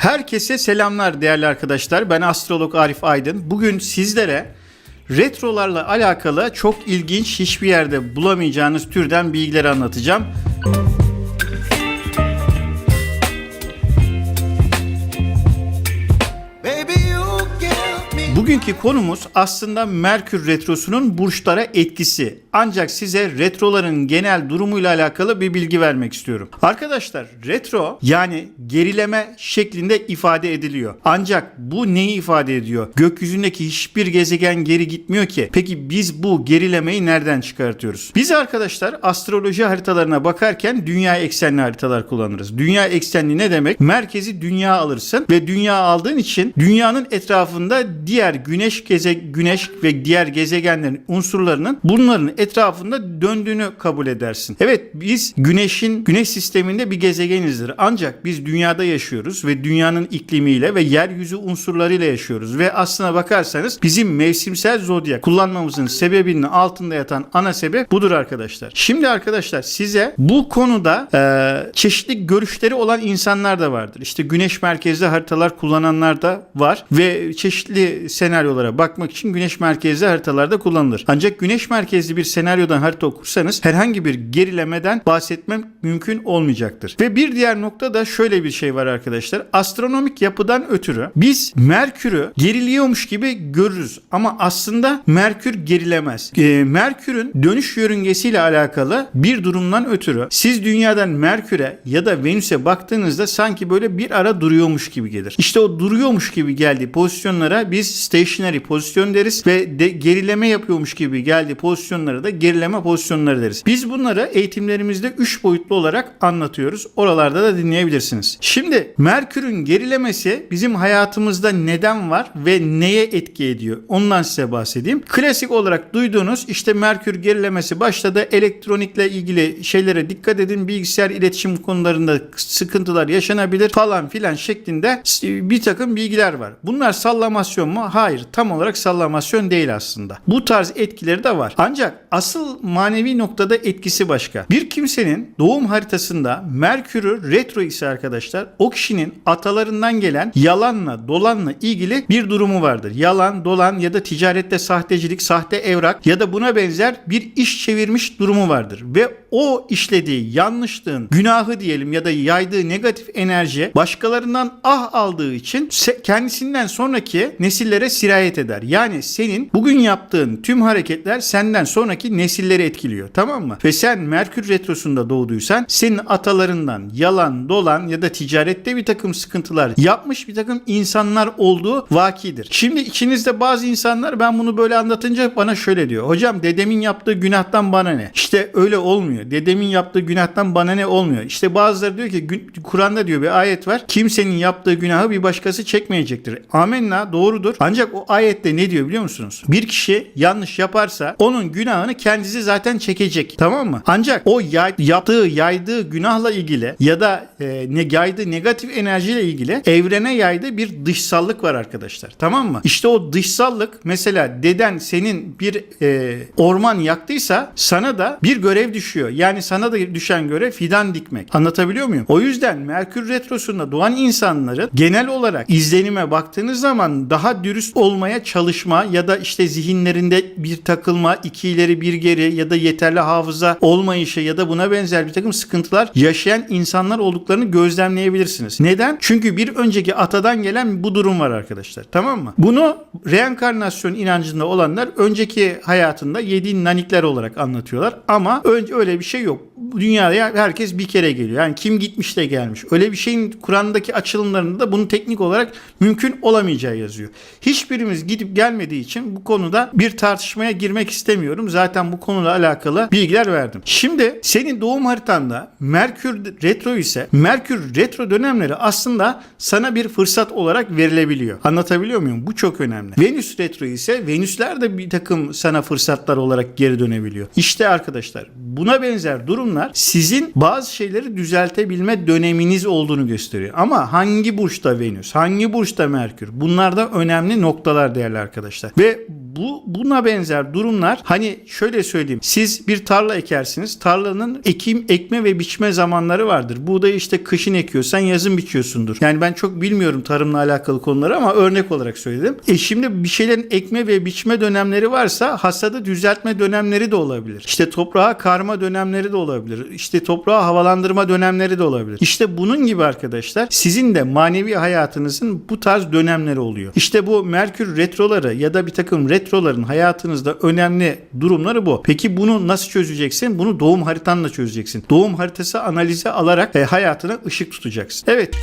Herkese selamlar değerli arkadaşlar. Ben astrolog Arif Aydın. Bugün sizlere retrolarla alakalı çok ilginç hiçbir yerde bulamayacağınız türden bilgileri anlatacağım. Bugünkü konumuz aslında Merkür Retrosu'nun burçlara etkisi. Ancak size retroların genel durumuyla alakalı bir bilgi vermek istiyorum. Arkadaşlar retro yani gerileme şeklinde ifade ediliyor. Ancak bu neyi ifade ediyor? Gökyüzündeki hiçbir gezegen geri gitmiyor ki. Peki biz bu gerilemeyi nereden çıkartıyoruz? Biz arkadaşlar astroloji haritalarına bakarken dünya eksenli haritalar kullanırız. Dünya eksenli ne demek? Merkezi dünya alırsın ve dünya aldığın için dünyanın etrafında diğer güneş geze güneş ve diğer gezegenlerin unsurlarının bunların etrafında döndüğünü kabul edersin. Evet biz güneşin güneş sisteminde bir gezegenizdir. Ancak biz dünyada yaşıyoruz ve dünyanın iklimiyle ve yeryüzü unsurlarıyla yaşıyoruz ve aslına bakarsanız bizim mevsimsel zodyak kullanmamızın sebebinin altında yatan ana sebep budur arkadaşlar. Şimdi arkadaşlar size bu konuda e, çeşitli görüşleri olan insanlar da vardır. İşte güneş merkezli haritalar kullananlar da var ve çeşitli senaryolara bakmak için güneş merkezli haritalarda kullanılır. Ancak güneş merkezli bir senaryodan harita okursanız herhangi bir gerilemeden bahsetmem mümkün olmayacaktır. Ve bir diğer nokta da şöyle bir şey var arkadaşlar. Astronomik yapıdan ötürü biz Merkür'ü geriliyormuş gibi görürüz ama aslında Merkür gerilemez. Ee, Merkür'ün dönüş yörüngesiyle alakalı bir durumdan ötürü siz dünyadan Merkür'e ya da Venüs'e baktığınızda sanki böyle bir ara duruyormuş gibi gelir. İşte o duruyormuş gibi geldiği pozisyonlara biz stationary pozisyon deriz ve de gerileme yapıyormuş gibi geldiği pozisyonlara da gerileme pozisyonları deriz. Biz bunları eğitimlerimizde 3 boyutlu olarak anlatıyoruz. Oralarda da dinleyebilirsiniz. Şimdi Merkür'ün gerilemesi bizim hayatımızda neden var ve neye etki ediyor? Ondan size bahsedeyim. Klasik olarak duyduğunuz işte Merkür gerilemesi başladı. Elektronikle ilgili şeylere dikkat edin. Bilgisayar iletişim konularında sıkıntılar yaşanabilir falan filan şeklinde bir takım bilgiler var. Bunlar sallamasyon mu? Hayır. Tam olarak sallamasyon değil aslında. Bu tarz etkileri de var. Ancak asıl manevi noktada etkisi başka. Bir kimsenin doğum haritasında Merkür'ü retro ise arkadaşlar o kişinin atalarından gelen yalanla dolanla ilgili bir durumu vardır. Yalan, dolan ya da ticarette sahtecilik, sahte evrak ya da buna benzer bir iş çevirmiş durumu vardır. Ve o işlediği yanlışlığın günahı diyelim ya da yaydığı negatif enerji başkalarından ah aldığı için kendisinden sonraki nesillere sirayet eder. Yani senin bugün yaptığın tüm hareketler senden sonraki nesilleri etkiliyor. Tamam mı? Ve sen Merkür Retrosu'nda doğduysan senin atalarından yalan, dolan ya da ticarette bir takım sıkıntılar yapmış bir takım insanlar olduğu vakidir. Şimdi içinizde bazı insanlar ben bunu böyle anlatınca bana şöyle diyor. Hocam dedemin yaptığı günahtan bana ne? İşte öyle olmuyor. Dedemin yaptığı günahtan bana ne olmuyor? İşte bazıları diyor ki Kur'an'da diyor bir ayet var. Kimsenin yaptığı günahı bir başkası çekmeyecektir. Amenna doğrudur. Ancak o ayette ne diyor biliyor musunuz? Bir kişi yanlış yaparsa onun günahını kendisi zaten çekecek. Tamam mı? Ancak o yay- yaptığı, yaydığı günahla ilgili ya da e, ne yaydığı negatif enerjiyle ilgili evrene yaydığı bir dışsallık var arkadaşlar. Tamam mı? İşte o dışsallık mesela deden senin bir e, orman yaktıysa sana da bir görev düşüyor. Yani sana da düşen görev fidan dikmek. Anlatabiliyor muyum? O yüzden Merkür Retrosu'nda doğan insanların genel olarak izlenime baktığınız zaman daha dürüst olmaya çalışma ya da işte zihinlerinde bir takılma, iki ileri bir geri ya da yeterli hafıza olmayışı ya da buna benzer bir takım sıkıntılar yaşayan insanlar olduklarını gözlemleyebilirsiniz. Neden? Çünkü bir önceki atadan gelen bu durum var arkadaşlar. Tamam mı? Bunu reenkarnasyon inancında olanlar önceki hayatında yediği nanikler olarak anlatıyorlar. Ama önce öyle bir şey yok. Dünyaya herkes bir kere geliyor. Yani kim gitmiş de gelmiş. Öyle bir şeyin Kur'an'daki açılımlarında da bunu teknik olarak mümkün olamayacağı yazıyor. Hiçbirimiz gidip gelmediği için bu konuda bir tartışmaya girmek istemiyorum. Zaten bu konuyla alakalı bilgiler verdim. Şimdi senin doğum haritanda Merkür retro ise Merkür retro dönemleri aslında sana bir fırsat olarak verilebiliyor. Anlatabiliyor muyum? Bu çok önemli. Venüs retro ise Venüsler de bir takım sana fırsatlar olarak geri dönebiliyor. İşte arkadaşlar buna benzer durumlar sizin bazı şeyleri düzeltebilme döneminiz olduğunu gösteriyor. Ama hangi burçta Venüs, hangi burçta Merkür? Bunlar da önemli noktalar değerli arkadaşlar. Ve bu buna benzer durumlar hani şöyle söyleyeyim. Siz bir tarla ekersiniz. Tarlanın ekim, ekme ve biçme zamanları vardır. Buğdayı işte kışın ekiyorsan yazın biçiyorsundur. Yani ben çok bilmiyorum tarımla alakalı konuları ama örnek olarak söyledim. E şimdi bir şeylerin ekme ve biçme dönemleri varsa hasadı düzeltme dönemleri de olabilir. İşte toprağa karma dönemleri de olabilir. İşte toprağı havalandırma dönemleri de olabilir. İşte bunun gibi arkadaşlar sizin de manevi hayatınızın bu tarz dönemleri oluyor. İşte bu Merkür retroları ya da bir takım retroların hayatınızda önemli durumları bu. Peki bunu nasıl çözeceksin? Bunu doğum haritanla çözeceksin. Doğum haritası analize alarak e, hayatına ışık tutacaksın. Evet